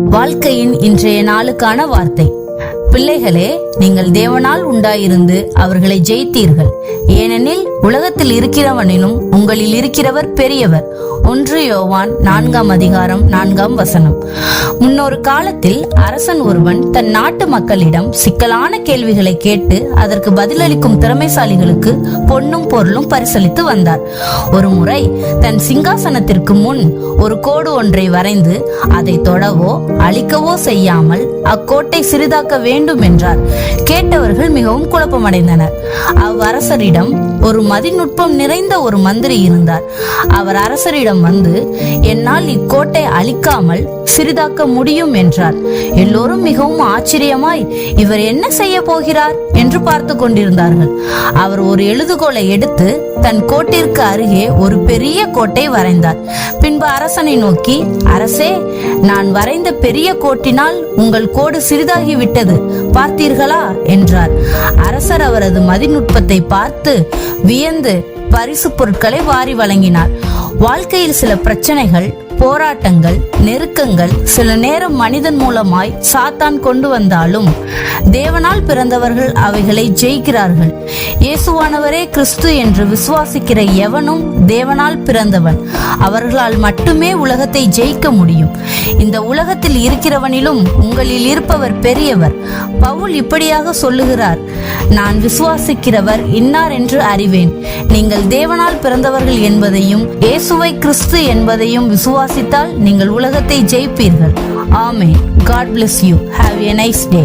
வாழ்க்கையின் இன்றைய நாளுக்கான வார்த்தை. பிள்ளைகளே நீங்கள் தேவனால் உண்டாயிருந்து அவர்களை ஜெயித்தீர்கள். ஏனெனில் உலகத்தில் இருக்கிறவனிலும் உங்களில் இருக்கிறவர் பெரியவர். ஒன்று யோவான் நான்காம் அதிகாரம் நான்காம் வசனம். முன்னொரு காலத்தில் அரசன் ஒருவன் தன் நாட்டு மக்களிடம் சிக்கலான கேள்விகளை கேட்டு அதற்கு பதிலளிக்கும் திறமைசாலிகளுக்கு பொன்னும் பொருளும் பரிசளித்து வந்தார். ஒரு முறை தன் சிங்காசனத்திற்கு முன் ஒரு கோடு ஒன்றை வரைந்து அதை தொடவோ அழிக்கவோ செய்யாமல் அக்கோட்டை சிறிதாக்க வேண்டும் என்றார். கேட்டவர்கள் மிகவும் குழப்பமடைந்தனர். அவ்வரசரிடம் ஒரு மதிநுட்பம் நிறைந்த ஒரு மந்திரி இருந்தார். அவர் அரசரிடம் வந்து என்னால் இக்கோட்டை அழிக்காமல் சிறிதாக்க முடியும் என்றார். எல்லோரும் மிகவும் ஆச்சரியமாய் இவர் என்ன செய்ய போகிறார்? என்று பார்த்து கொண்டிருந்தார்கள். அவர் ஒரு எழுதுகோலை எடுத்து தன் கோட்டிற்கு அருகே ஒரு பெரிய கோட்டை வரைந்தார். பின்பு அரசனை நோக்கி அரசே நான் வரைந்த பெரிய கோட்டினால் உங்கள் கோடு சிறிதாகி விட்டது பார்த்தீர்களா? என்றார். அரசர் அவரது மதிநுட்பத்தை பார்த்து வியந்து பரிசு பொருட்களை வாரி வழங்கினார். வாழ்க்கையில் சில பிரச்சனைகள் போராட்டங்கள் நெருக்கங்கள் சில நேரம் மனிதன் மூலமாய் சாத்தான் கொண்டு வந்தாலும் தேவனால் பிறந்தவர்கள் அவைகளை ஜெயிக்கிறார்கள். இயேசுவானவரே கிறிஸ்து என்று விசுவாசிக்கிற எவனும் தேவனால் பிறந்தவன். அவர்களால் மட்டுமே உலகத்தை ஜெயிக்க முடியும். இந்த உலகத்தில் இருக்கிறவனிலும் உங்களில் இருப்பவர் பெரியவர். பவுல் இப்படியாக சொல்லுகிறார் நான் விசுவாசிக்கிறவர் இன்னார் என்று அறிவேன். நீங்கள் தேவனால் பிறந்தவர்கள் என்பதையும் இயேசுவை கிறிஸ்து என்பதையும் விசுவா விசுவாசித்தால் நீங்கள் உலகத்தை ஜெயிப்பீர்கள். ஆமே God bless you have a nice day